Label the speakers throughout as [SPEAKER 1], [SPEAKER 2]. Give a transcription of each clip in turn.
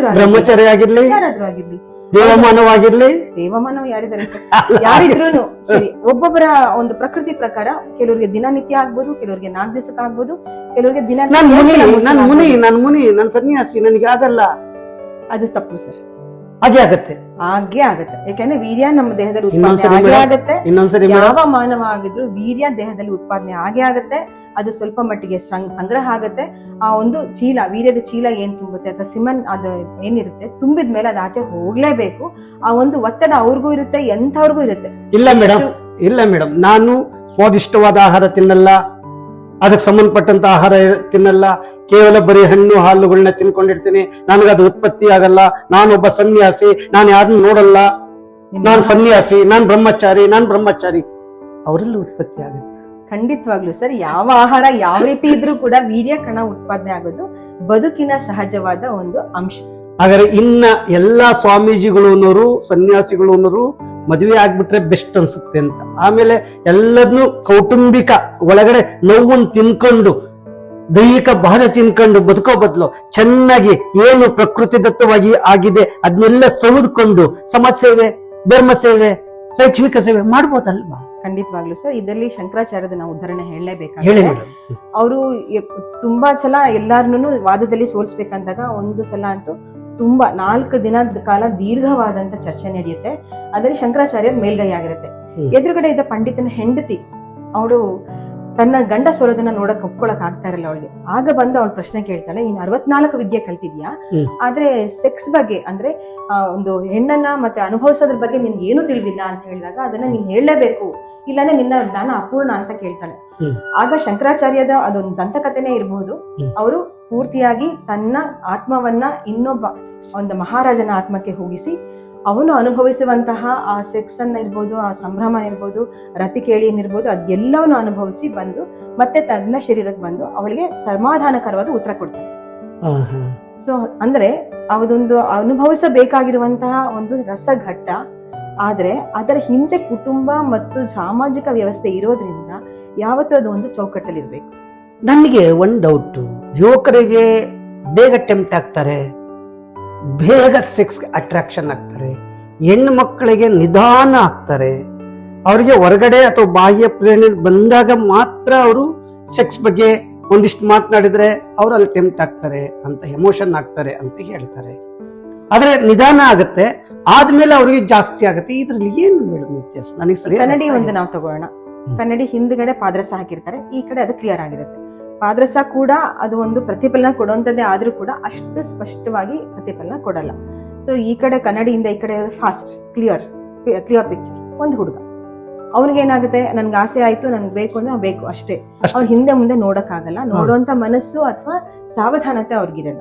[SPEAKER 1] ಯಾರಾದ್ರೂ ಆಗಿರ್ಲಿ.
[SPEAKER 2] ಬ್ರಹ್ಮಚಾರಿ ಆಗಿರ್ಲಿ
[SPEAKER 1] ಯಾರಾದ್ರೂ ಆಗಿರ್ಲಿ.
[SPEAKER 2] ದೇವಮಾನವಾಗಿರ್ಲಿ.
[SPEAKER 1] ದೇವಮಾನವ ಯಾರಿದ್ದಾರೆ ಸರ್? ಯಾರಿದ್ರು ಸರಿ ಒಬ್ಬೊಬ್ಬರ ಒಂದು ಪ್ರಕೃತಿ ಪ್ರಕಾರ ಕೆಲವರಿಗೆ ದಿನನಿತ್ಯ ಆಗ್ಬೋದು ಕೆಲವರಿಗೆ ನಾಲ್ಕು ದಿವಸಕ್ಕೆ ಆಗ್ಬೋದು ಕೆಲವರಿಗೆ ದಿನ
[SPEAKER 2] ನನ್ ಮುನಿ ನನ್ ಮುನಿ ನನ್ ಮುನಿ ನಾನ್ ಸನ್ಯಾಸಿ ನನಗೆ ಆಗಲ್ಲ.
[SPEAKER 1] ಅದು ತಪ್ಪು ಸರ್.
[SPEAKER 2] ಹಾಗೆ ಆಗತ್ತೆ.
[SPEAKER 1] ಹಾಗೆ ಆಗತ್ತೆ. ಯಾಕಂದ್ರೆ ವೀರ್ಯ ನಮ್ಮ ದೇಹದಲ್ಲಿ ಉತ್ಪಾದನೆ
[SPEAKER 2] ಇನ್ನೊಂದ್ಸರಿ
[SPEAKER 1] ಹಾಗೆ
[SPEAKER 2] ಮೇಡಮ್.
[SPEAKER 1] ಆಗತ್ತೆ.
[SPEAKER 2] ಇನ್ನೊಂದ್ಸರಿ ಮೇಡಮ್.
[SPEAKER 1] ಯಾವ ಮಾನವ ಆಗಿದ್ರು ವೀರ್ಯ ದೇಹದಲ್ಲಿ ಉತ್ಪಾದನೆ ಆಗೇ ಆಗತ್ತೆ. ಅದು ಸ್ವಲ್ಪ ಮಟ್ಟಿಗೆ ಸಂಗ್ರಹ ಆಗುತ್ತೆ. ಆ ಒಂದು ಚೀಲ ವೀರ್ಯದ ಚೀಲ ಏನ್ ತುಂಬುತ್ತೆ ಅಥವಾ ಸಿಮನ್ ಅದು ಏನಿರುತ್ತೆ ತುಂಬಿದ ಮೇಲೆ ಅದು ಆಚೆ ಹೋಗ್ಲೇಬೇಕು. ಆ ಒಂದು ಒತ್ತಡ ಅವ್ರಿಗೂ ಇರುತ್ತೆ ಎಂಥವ್ರಿಗೂ ಇರುತ್ತೆ.
[SPEAKER 2] ಇಲ್ಲ ಮೇಡಮ್ ಇಲ್ಲ ಮೇಡಮ್ ನಾನು ಸ್ವಾದಿಷ್ಟವಾದ ಆಹಾರ ತಿನ್ನಲ್ಲ. ಅದಕ್ಕೆ ಸಂಬಂಧಪಟ್ಟಂತ ಆಹಾರ ತಿನ್ನಲ್ಲ. ಕೇವಲ ಬರೀ ಹಣ್ಣು ಹಾಲುಗಳನ್ನ ತಿನ್ಕೊಂಡಿರ್ತೀನಿ. ಅದು ಉತ್ಪತ್ತಿ ಆಗಲ್ಲ. ನಾನೊಬ್ಬ ಸನ್ಯಾಸಿ. ನಾನು ಯಾರನ್ನು ನೋಡಲ್ಲ. ನಾನ್ ಸನ್ಯಾಸಿ. ನಾನು ಬ್ರಹ್ಮಚಾರಿ. ನಾನು ಬ್ರಹ್ಮಚಾರಿ. ಅವರೆಲ್ಲ ಉತ್ಪತ್ತಿ ಆಗುತ್ತೆ.
[SPEAKER 1] ಖಂಡಿತವಾಗ್ಲು ಸರ್, ಯಾವ ಆಹಾರ ಯಾವ ರೀತಿ ಇದ್ರೂ ಕೂಡ ವೀರ್ಯ ಕಣ ಉತ್ಪಾದನೆ ಆಗೋದು ಬದುಕಿನ ಸಹಜವಾದ ಒಂದು ಅಂಶ.
[SPEAKER 2] ಹಾಗಾದ್ರೆ ಇನ್ನ ಎಲ್ಲಾ ಸ್ವಾಮೀಜಿಗಳು ಅನ್ನೋರು, ಸನ್ಯಾಸಿಗಳು ಅನ್ನೋರು ಮದುವೆ ಆಗ್ಬಿಟ್ರೆ ಬೆಸ್ಟ್ ಅನ್ಸುತ್ತೆ ಅಂತ. ಆಮೇಲೆ ಎಲ್ಲದನ್ನು ಕೌಟುಂಬಿಕ ಒಳಗಡೆ ನೋವನ್ನು ತಿನ್ಕೊಂಡು, ದೈಹಿಕ ಬಾಧೆ ತಿನ್ಕೊಂಡು ಬದುಕೋ ಬದಲು ಚೆನ್ನಾಗಿ ಏನು ಪ್ರಕೃತಿ ದತ್ತವಾಗಿ ಆಗಿದೆ ಅದನ್ನೆಲ್ಲ ಸವಿದ್ಕೊಂಡು ಸಮಾಜ ಸೇವೆ, ಧರ್ಮ ಸೇವೆ, ಶೈಕ್ಷಣಿಕ ಸೇವೆ ಮಾಡ್ಬೋದಲ್ವಾ?
[SPEAKER 1] ಖಂಡಿತವಾಗ್ಲು ಸರ್. ಇದರಲ್ಲಿ ಶಂಕರಾಚಾರ್ಯದ ನಾವು ಉದಾಹರಣೆ
[SPEAKER 2] ಹೇಳಲೇಬೇಕಾಗಿದೆ
[SPEAKER 1] ಅವರು ತುಂಬಾ ಸಲ ಎಲ್ಲಾರನ್ನು ವಾದದಲ್ಲಿ ಸೋಲ್ಸ್ಬೇಕಂದಾಗ ಒಂದು ಸಲ ಅಂತೂ ತುಂಬಾ ನಾಲ್ಕು ದಿನದ ಕಾಲ ದೀರ್ಘವಾದಂತ ಚರ್ಚೆ ನಡೆಯುತ್ತೆ. ಅದರಲ್ಲಿ ಶಂಕರಾಚಾರ್ಯ ಮೇಲ್ಗೈ ಆಗಿರುತ್ತೆ. ಎದುರುಗಡೆ ಇದ್ದ ಪಂಡಿತನ ಹೆಂಡತಿ ಅವಳು ತನ್ನ ಗಂಡ ಸೋಲೋದನ್ನ ನೋಡಕ್ ಒಪ್ಕೊಳಕ್ ಆಗ್ತಾ ಇರಲ್ಲ ಅವಳಿಗೆ. ಆಗ ಬಂದು ಅವಳು ಪ್ರಶ್ನೆ ಕೇಳ್ತಾಳೆ ನೀನ್ ಅರವತ್ನಾಲ್ಕು ವಿದ್ಯೆ ಕಲ್ತಿದ್ಯಾ. ಆದ್ರೆ ಸೆಕ್ಸ್ ಬಗ್ಗೆ ಅಂದ್ರೆ ಒಂದು ಹೆಣ್ಣನ್ನ ಮತ್ತೆ ಅನುಭವಿಸೋದ್ರ ಬಗ್ಗೆ ನಿನ್ಗೆ ಏನು ತಿಳಿದಿಲ್ಲ ಅಂತ ಹೇಳಿದಾಗ ಅದನ್ನ ನೀನ್ ಹೇಳಲೇಬೇಕು ಇಲ್ಲಾಂದ್ರೆ ನಿನ್ನ ಜ್ಞಾನ ಅಪೂರ್ಣ ಅಂತ ಕೇಳ್ತಾಳೆ. ಆಗ ಶಂಕರಾಚಾರ್ಯದ ಅದೊಂದು ದಂತಕಥೆನೇ ಇರಬಹುದು. ಅವರು ಪೂರ್ತಿಯಾಗಿ ತನ್ನ ಆತ್ಮವನ್ನ ಇನ್ನೊಬ್ಬ ಒಂದು ಮಹಾರಾಜನ ಆತ್ಮಕ್ಕೆ ಹೋಗಿಸಿ ಅವನು ಅನುಭವಿಸುವಂತಹ ಆ ಸೆಕ್ಸ್ ಅನ್ನ ಇರ್ಬೋದು ಆ ಸಂಭ್ರಮ ಇರ್ಬೋದು ರತಿಕೇಳಿಯನ್ನಿರ್ಬೋದು ಅದೆಲ್ಲವನ್ನು ಅನುಭವಿಸಿ ಬಂದು ಮತ್ತೆ ತನ್ನ ಶರೀರಕ್ಕೆ ಬಂದು ಅವಳಿಗೆ ಸಮಾಧಾನಕರವಾದ ಉತ್ತರ ಕೊಡ್ತಾನೆ. ಸೊ ಅಂದ್ರೆ ಅವದೊಂದು ಅನುಭವಿಸಬೇಕಾಗಿರುವಂತಹ ಒಂದು ರಸಘಟ್ಟ ಆದ್ರೆ ಅದರ ಹಿಂದೆ ಕುಟುಂಬ ಮತ್ತು ಸಾಮಾಜಿಕ ವ್ಯವಸ್ಥೆ ಇರೋದ್ರಿಂದ ಯಾವತ್ತೂ ಅದು ಒಂದು ಚೌಕಟ್ಟಲ್ಲಿ ಇರಬೇಕು
[SPEAKER 2] ನನಗೆ ಒಂದು ಡೌಟ್ ಯುವಕರಿಗೆ ಬೇಗ ಟೆಂಪ್ಟ್ ಆಗ್ತಾರೆ ಬೇಗ ಸೆಕ್ಸ್ ಅಟ್ರಾಕ್ಷನ್ ಆಗ್ತಾರೆ. ಹೆಣ್ಣು ಮಕ್ಕಳಿಗೆ ನಿಧಾನ ಆಗ್ತಾರೆ. ಅವರಿಗೆ ಹೊರಗಡೆ ಅಥವಾ ಬಾಹ್ಯ ಪ್ರೇರಣೆ ಬಂದಾಗ ಮಾತ್ರ ಅವರು ಸೆಕ್ಸ್ ಬಗ್ಗೆ ಒಂದಿಷ್ಟು ಮಾತನಾಡಿದ್ರೆ ಅವರು ಅಲ್ಲಿ ಟೆಂಪ್ಟ್ ಆಗ್ತಾರೆ ಅಂತ ಎಮೋಷನ್ ಆಗ್ತಾರೆ ಅಂತ ಹೇಳ್ತಾರೆ. ಆದ್ರೆ ನಿಧಾನ ಆಗುತ್ತೆ ಆದ್ಮೇಲೆ ಅವರಿಗೆ ಜಾಸ್ತಿ ಆಗುತ್ತೆ. ಇದ್ರಲ್ಲಿ ಏನು ಮೇಡಮ್ ವ್ಯತ್ಯಾಸ ನನಗೆ ಸರಿ
[SPEAKER 1] ಕನ್ನಡಿ ಒಂದು ನಾವು ತಗೊಳ್ಳೋಣ. ಕನ್ನಡಿ ಹಿಂದ್ಗಡೆ ಪಾದ್ರಸ ಹಾಕಿರ್ತಾರೆ ಈ ಕಡೆ ಅದು ಕ್ಲಿಯರ್ ಆಗಿರುತ್ತೆ. ಪಾದ್ರಸ ಕೂಡ ಅದು ಒಂದು ಪ್ರತಿಫಲನ ಕೊಡುವಂಥದ್ದೇ ಆದ್ರೂ ಕೂಡ ಅಷ್ಟು ಸ್ಪಷ್ಟವಾಗಿ ಪ್ರತಿಫಲನ ಕೊಡಲ್ಲ. ಸೊ ಈ ಕಡೆ ಕನ್ನಡಿಯಿಂದ ಈ ಕಡೆ ಫಾಸ್ಟ್ ಕ್ಲಿಯರ್ ಕ್ಲಿಯರ್ ಪಿಕ್ಚರ್ ಒಂದು ಹುಡುಗ. ಅವನಿಗೇನಾಗುತ್ತೆ ನನ್ಗೆ ಆಸೆ ಆಯ್ತು ನನ್ಗೆ ಬೇಕು ಅಂದ್ರೆ ಬೇಕು ಅಷ್ಟೇ. ಅವ್ರು ಹಿಂದೆ ಮುಂದೆ ನೋಡಕ್ಕಾಗಲ್ಲ. ನೋಡುವಂತ ಮನಸ್ಸು ಅಥವಾ ಸಾವಧಾನತೆ ಅವ್ರಿಗಿರಲ್ಲ.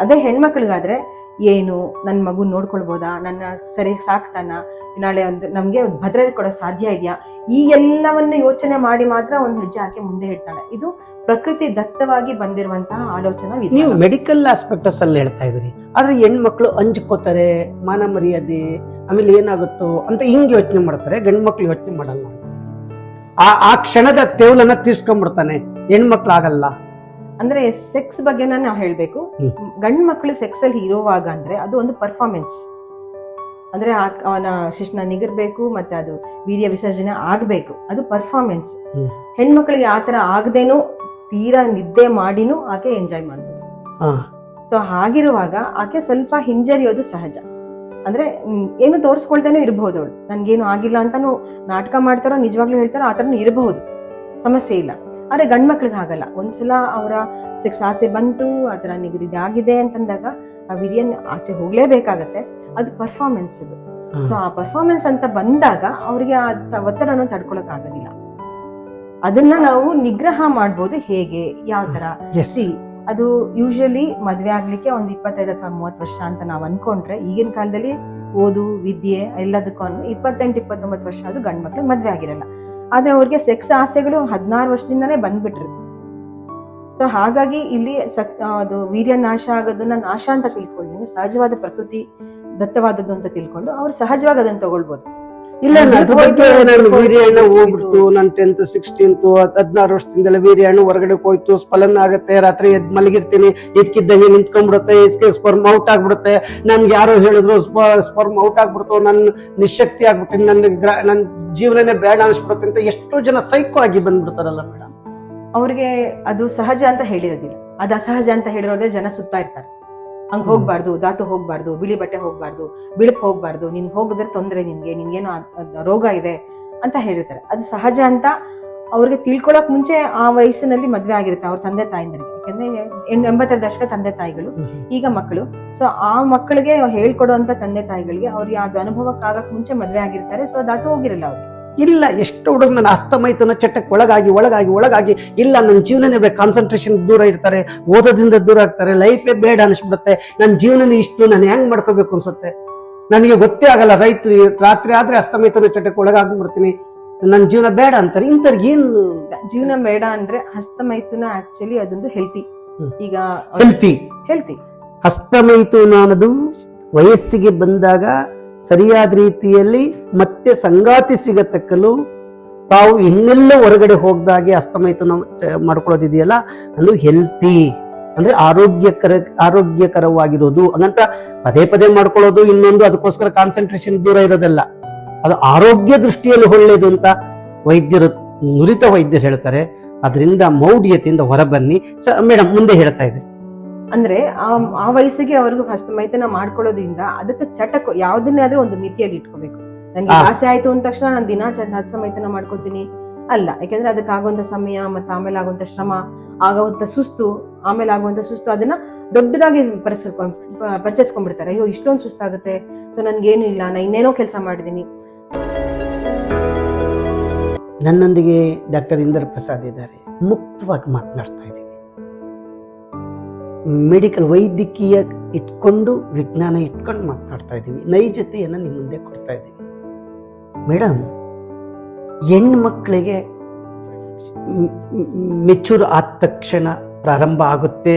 [SPEAKER 1] ಅದೇ ಹೆಣ್ಮಕ್ಳಿಗಾದ್ರೆ ಏನು? ನನ್ನ ಮಗು ನೋಡ್ಕೊಳ್ಬೋದಾ? ನನ್ನ ಸರಿ ಸಾಕ್ತಾನ? ನಾಳೆ ಒಂದು ನಮ್ಗೆ ಭದ್ರತೆ ಕೊಡೋ ಸಾಧ್ಯ ಇದೆಯಾ? ಈ ಎಲ್ಲವನ್ನು ಯೋಚನೆ ಮಾಡಿ ಮಾತ್ರ ಒಂದು ಹೆಜ್ಜೆ ಹಾಕಿ ಮುಂದೆ ಇಡ್ತಾಳೆ. ಇದು ಪ್ರಕೃತಿ ದತ್ತವಾಗಿ ಬಂದಿರುವಂತಹ ಆಲೋಚನಾ
[SPEAKER 2] ನೀವು ಮೆಡಿಕಲ್ ಆಸ್ಪೆಕ್ಟಸ್ ಅಲ್ಲಿ ಹೇಳ್ತಾ ಇದ್ರಿ ಆದ್ರೆ ಹೆಣ್ಮಕ್ಳು ಅಂಜ್ಕೋತಾರೆ ಮಾನ ಮರ್ಯಾದೆ ಆಮೇಲೆ ಏನಾಗುತ್ತೋ ಅಂತ ಹಿಂಗ್ ಯೋಚನೆ ಮಾಡ್ತಾರೆ ಗಂಡ್ ಮಕ್ಳು ಯೋಚನೆ ಮಾಡಲ್ಲ. ಆ ಆ ಕ್ಷಣದ ತೇವಲನ್ನ ತೀರ್ಸ್ಕೊಂಡ್ಬಿಡ್ತಾನೆ ಹೆಣ್ಮಕ್ಳು ಆಗಲ್ಲ
[SPEAKER 1] ಅಂದ್ರೆ ಸೆಕ್ಸ್ ಬಗ್ಗೆ ನಾವು ಹೇಳ್ಬೇಕು. ಗಂಡ್ ಮಕ್ಳು ಮಕ್ಕಳು ಸೆಕ್ಸ್ ಅಲ್ಲಿ ಇರುವಾಗ ಅಂದ್ರೆ ಅದು ಒಂದು ಪರ್ಫಾರ್ಮೆನ್ಸ್ ಅಂದ್ರೆ ಅವನ ಶಿಶ್ನ ನಿಗಿರ್ಬೇಕು ಮತ್ತೆ ಅದು ವೀರ್ಯ ವಿಸರ್ಜನೆ ಆಗ್ಬೇಕು. ಅದು ಪರ್ಫಾರ್ಮೆನ್ಸ್. ಹೆಣ್ಮಕ್ಳಿಗೆ ಆತರ ಆಗದೇನು ತೀರಾ ನಿದ್ದೆ ಮಾಡಿನೂ ಆಕೆ ಎಂಜಾಯ್ ಮಾಡ್ಬೋದು. ಸೊ ಹಾಗಿರುವಾಗ ಆಕೆ ಸ್ವಲ್ಪ ಹಿಂಜರಿಯೋದು ಸಹಜ. ಅಂದ್ರೆ ಏನು ತೋರಿಸ್ಕೊಳ್ತಾನೆ ಇರಬಹುದು ಅವಳು. ನನ್ಗೇನು ಆಗಿಲ್ಲ ಅಂತಾನು ನಾಟಕ ಮಾಡ್ತಾರೋ ನಿಜವಾಗ್ಲೂ ಹೇಳ್ತಾರೋ ಆ ಥರನೂ ಇರಬಹುದು. ಸಮಸ್ಯೆ ಇಲ್ಲ. ಆದ್ರೆ ಗಂಡ್ ಮಕ್ಳಿಗೆ ಆಗಲ್ಲ ಒಂದ್ಸಲ ಅವರ ಸೆಕ್ಸ್ ಆಸೆ ಬಂತು ಆತರ ನಿಗದಿ ಆಗಿದೆ ಅಂತಂದಾಗ ಆ ವಿರಿಯನ್ ಆಚೆ ಹೋಗ್ಲೇಬೇಕಾಗತ್ತೆ. ಅದು ಪರ್ಫಾರ್ಮೆನ್ಸ್
[SPEAKER 2] ಇದು.
[SPEAKER 1] ಸೊ ಆ ಪರ್ಫಾರ್ಮೆನ್ಸ್ ಅಂತ ಬಂದಾಗ ಅವ್ರಿಗೆ ಆ ಒತ್ತಡನ ತಡ್ಕೊಳಕ್ ಆಗೋದಿಲ್ಲ. ಅದನ್ನ ನಾವು ನಿಗ್ರಹ ಮಾಡ್ಬೋದು ಹೇಗೆ? ಯಾವ ತರ? ಸಿ ಅದು ಯೂಶಲಿ ಮದ್ವೆ ಆಗ್ಲಿಕ್ಕೆ ಒಂದ್ ಇಪ್ಪತ್ತೈದು ಅಥವಾ ಮೂವತ್ತು ವರ್ಷ ಅಂತ ನಾವು ಅನ್ಕೊಂಡ್ರೆ ಈಗಿನ ಕಾಲದಲ್ಲಿ ಓದು ವಿದ್ಯೆ ಎಲ್ಲದಕ್ಕೂ ಇಪ್ಪತ್ತೆಂಟು ಇಪ್ಪತ್ತೊಂಬತ್ತು ವರ್ಷ ಅದು ಗಂಡ್ ಮಕ್ಳಿಗೆ ಮದ್ವೆ ಆಗಿರಲ್ಲ. ಆದ್ರೆ ಅವ್ರಿಗೆ ಸೆಕ್ಸ್ ಆಸೆಗಳು ಹದಿನಾರು ವರ್ಷದಿಂದಾನೇ ಬಂದ್ಬಿಟ್ಟಿರುತ್ತೆ. ಸೊ ಹಾಗಾಗಿ ಇಲ್ಲಿ ಸಕ್ ಅದು ವೀರ್ಯ ನಾಶ ಆಗೋದನ್ನ ನಾಶ ಅಂತ ತಿಳ್ಕೊಳ್ತೀನಿ ಸಹಜವಾದ ಪ್ರಕೃತಿ ದತ್ತವಾದದ್ದು ಅಂತ ತಿಳ್ಕೊಂಡು ಅವ್ರು ಸಹಜವಾಗಿ ಅದನ್ನ ತಗೊಳ್ಬೋದು.
[SPEAKER 2] ಇಲ್ಲ ಅದ್ರ ಬಗ್ಗೆ ನಾನು
[SPEAKER 1] ಬಿಟ್ಟು
[SPEAKER 2] ವೀರ್ಯ ಹಣ್ಣು
[SPEAKER 1] ಹೋಯ್ತು.
[SPEAKER 2] ಹೋಗ್ಬಿಡ್ತು ನನ್ ಟೆಂತ್ ಸಿಕ್ಸ್ಟೀನ್ತ್ ಹದಿನಾರು ವರ್ಷದಿಂದೆಲ್ಲ ವೀರ್ಯ ಹಣ್ಣು ಹೊರಗಡೆ ಹೋಯ್ತು ಸ್ಫಲನ ಆಗುತ್ತೆ ರಾತ್ರಿ ಎದ್ ಮಲಗಿರ್ತೀನಿ ಇದ್ಕಿದ್ದಂಗೆ ನಿಂತ್ಕೊಂಡ್ಬಿಡುತ್ತೆ ಇಸ್ಕೆ ಸ್ಪರ್ಮ್ ಔಟ್ ಆಗ್ಬಿಡುತ್ತೆ ನನ್ಗೆ ಯಾರೋ ಹೇಳಿದ್ರು ಸ್ಪರ್ಮ್ ಔಟ್ ಆಗ್ಬಿಡ್ತು ನನ್ನ ನಿಶಕ್ತಿ ಆಗ್ಬಿಡ್ತೀನಿ ನನ್ನ ನನ್ನ ಜೀವನನೇ ಬೇಡ ಅನಿಸ್ಬಿಡುತ್ತೆ ಅಂತ ಎಷ್ಟೋ ಜನ ಸೈಕೋ ಆಗಿ ಬಂದ್ಬಿಡ್ತಾರಲ್ಲ ಮೇಡಮ್.
[SPEAKER 1] ಅವ್ರಿಗೆ ಅದು ಸಹಜ ಅಂತ ಹೇಳಿರೋದಿಲ್ಲ. ಅದು ಅಸಹಜ ಅಂತ ಹೇಳಿರೋದೇ ಜನ ಸುತ್ತಾ ಇರ್ತಾರೆ. ಹಂಗ್ ಹೋಗ್ಬಾರ್ದು ದಾಟು ಹೋಗ್ಬಾರ್ದು ಬಿಳಿ ಬಟ್ಟೆ ಹೋಗ್ಬಾರ್ದು ಬಿಳುಪ್ ಹೋಗ್ಬಾರ್ದು ನಿನ್ ಹೋಗಿದ್ರೆ ತೊಂದ್ರೆ ನಿನ್ಗೆ ನಿನ್ಗೇನೋ ರೋಗ ಇದೆ ಅಂತ ಹೇಳಿರ್ತಾರೆ. ಅದು ಸಹಜ ಅಂತ ಅವ್ರಿಗೆ ತಿಳ್ಕೊಳಕ್ ಮುಂಚೆ ಆ ವಯಸ್ಸಿನಲ್ಲಿ ಮದ್ವೆ ಆಗಿರುತ್ತೆ ಅವ್ರ ತಂದೆ ತಾಯಿಂದರಿಗೆ. ಯಾಕಂದ್ರೆ ಎಂಬತ್ತರ ದಶಕ ತಂದೆ ತಾಯಿಗಳು ಈಗ ಮಕ್ಕಳು. ಸೊ ಆ ಮಕ್ಕಳಿಗೆ ಹೇಳ್ಕೊಡುವಂತ ತಂದೆ ತಾಯಿಗಳಿಗೆ ಅವ್ರಿಗೆ ಅದು ಅನುಭವಕ್ಕಾಗಕ್ ಮುಂಚೆ ಮದ್ವೆ ಆಗಿರ್ತಾರೆ. ಸೊ ಅದು ಹೋಗಿರಲ್ಲ ಅವ್ರಿಗೆ
[SPEAKER 2] ಇಲ್ಲ ಎಷ್ಟು ಹುಡುಗ ನನ್ನ ಅಸ್ತಮೈತನ ಚಟ್ಟಕ್ಕೆ ಒಳಗಾಗಿ ಒಳಗಾಗಿ ಒಳಗಾಗಿ ಇಲ್ಲ ನನ್ನ ಜೀವನನೇ ಬೇಕು ಕಾನ್ಸಂಟ್ರೇಷನ್ ದೂರ ಇರ್ತಾರೆ ಓದೋದ್ರಿಂದ ದೂರ ಆಗ್ತಾರೆ ಲೈಫೇ ಬೇಡ ಅನಿಸ್ಬಿಡುತ್ತೆ ನನ್ನ ಜೀವನನೇ ಇಷ್ಟು ನಾನು ಹೆಂಗ್ ಮಾಡ್ಕೋಬೇಕು ಅನ್ಸುತ್ತೆ? ನನಗೆ ಗೊತ್ತೇ ಆಗಲ್ಲ ರೈತರು ರಾತ್ರಿ ಆದ್ರೆ ಅಸ್ತಮೈತನ ಚಟ್ಟಕ್ಕೆ ಒಳಗಾಗ್ಬಿಡ್ತೀನಿ ನನ್ನ ಜೀವನ ಬೇಡ ಅಂತಾರೆ ಇಂಥವ್ರಿಗೆ ಏನು?
[SPEAKER 1] ಜೀವನ ಬೇಡ ಅಂದ್ರೆ ಹಸ್ತಮೈಥುನ ಆಕ್ಚುಲಿ ಅದೊಂದು ಹೆಲ್ತಿ ಈಗ
[SPEAKER 2] ಹೆಲ್ತಿ
[SPEAKER 1] ಹೆಲ್ತಿ
[SPEAKER 2] ಹಸ್ತಮೈಥುನ ಅನ್ನೋದು ವಯಸ್ಸಿಗೆ ಬಂದಾಗ ಸರಿಯಾದ ರೀತಿಯಲ್ಲಿ ಮತ್ತೆ ಸಂಗಾತಿ ಸಿಗತಕ್ಕಲು ತಾವು ಇನ್ನೆಲ್ಲ ಹೊರಗಡೆ ಹೋಗ್ದಾಗೆ ಚ- ಮಾಡ್ಕೊಳ್ಳೋದಿದೆಯಲ್ಲ? ಅದು ಹೆಲ್ತಿ ಅಂದ್ರೆ ಆರೋಗ್ಯಕರ, ಆರೋಗ್ಯಕರವಾಗಿರೋದು. ಹಂಗಂತ ಪದೇ ಪದೇ ಮಾಡ್ಕೊಳ್ಳೋದು ಇನ್ನೊಂದು, ಅದಕ್ಕೋಸ್ಕರ ಕಾನ್ಸಂಟ್ರೇಷನ್ ದೂರ ಇರೋದಲ್ಲ. ಅದು ಆರೋಗ್ಯ ದೃಷ್ಟಿಯಲ್ಲಿ ಒಳ್ಳೇದು ಅಂತ ವೈದ್ಯರು, ನುರಿತ ವೈದ್ಯರು ಹೇಳ್ತಾರೆ. ಅದರಿಂದ ಮೌಢ್ಯತೆಯಿಂದ ಹೊರಬನ್ನಿ. ಸ, ಮೇಡಮ್, ಮುಂದೆ ಹೇಳ್ತಾ ಇದೆ
[SPEAKER 1] ಅಂದ್ರೆ ಆ ಆ ವಯಸ್ಸಿಗೆ ಅವ್ರಿಗೂ ಮೈತನ ಮಾಡ್ಕೊಳ್ಳೋದ್ರಿಂದ ಅದಕ್ಕೆ ಚಟಕ್ ಯಾವ್ದನ್ನೇ ಆದ್ರೆ ಒಂದು ಮಿತಿಯಲ್ಲಿ ಇಟ್ಕೋಬೇಕು. ನನ್ಗೆ ಆಸೆ ಆಯ್ತು ಅಂದ ತಕ್ಷಣ ನಾನು ದಿನ ಹಸ್ತ ಮೈತನ ಮಾಡ್ಕೊತೀನಿ. ಅಲ್ಲ ಯಾಕಂದ್ರೆ ಅದಕ್ಕೆ ಆಗುವಂತ ಸಮಯ ಮತ್ತೆ ಆಮೇಲೆ ಆಗುವಂತ ಶ್ರಮ ಆಗುವಂತ ಸುಸ್ತು ಆಮೇಲೆ ಆಗುವಂತ ಸುಸ್ತು ಅದನ್ನ ದೊಡ್ಡದಾಗಿ ಪರಿಸರ್ಕೊಂಡ್ ಪರಿಚಯಿಸ್ಕೊಂಡ್ಬಿಡ್ತಾರೆ. ಅಯ್ಯೋ ಇಷ್ಟೊಂದು ಸುಸ್ತಾಗುತ್ತೆ. ಸೊ ನನ್ಗೇನು ಇಲ್ಲ. ನಾ ಇನ್ನೇನೋ ಕೆಲಸ ಮಾಡಿದೀನಿ.
[SPEAKER 2] ನನ್ನೊಂದಿಗೆ ಡಾಕ್ಟರ್ ಇಂದರ್ ಪ್ರಸಾದ್ ಇದ್ದಾರೆ. ಮುಕ್ತವಾಗಿ ಮಾತನಾಡ್ತಾ ಇದ್ದೀವಿ ಮೆಡಿಕಲ್ ವೈದ್ಯಕೀಯ ಇಟ್ಕೊಂಡು ವಿಜ್ಞಾನ ಇಟ್ಕೊಂಡು ಮಾತನಾಡ್ತಾ ಇದ್ದೀವಿ. ನೈಜತೆಯನ್ನು ನಿಮ್ಮ ಮುಂದೆ ಕೊಡ್ತಾ ಇದ್ದೀವಿ. ಮೇಡಮ್ ಹೆಣ್ಣು ಮಕ್ಕಳಿಗೆ ಮೆಚೂರ್ ಆದ ತಕ್ಷಣ ಪ್ರಾರಂಭ ಆಗುತ್ತೆ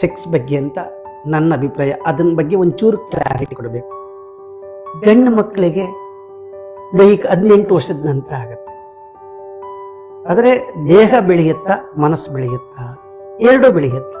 [SPEAKER 2] ಸೆಕ್ಸ್ ಬಗ್ಗೆ ಅಂತ ನನ್ನ ಅಭಿಪ್ರಾಯ. ಅದನ್ನ ಬಗ್ಗೆ ಒಂಚೂರು ಕ್ಲಾರಿಟಿ ಕೊಡಬೇಕು. ಗಂಡು ಮಕ್ಕಳಿಗೆ ದೈಹಿಕ ಹದಿನೆಂಟು ವರ್ಷದ ನಂತರ ಆಗುತ್ತೆ. ಆದರೆ ದೇಹ ಬೆಳೆಯುತ್ತಾ ಮನಸ್ಸು ಬೆಳೆಯುತ್ತಾ ಎರಡೂ ಬೆಳೆಯುತ್ತಾ?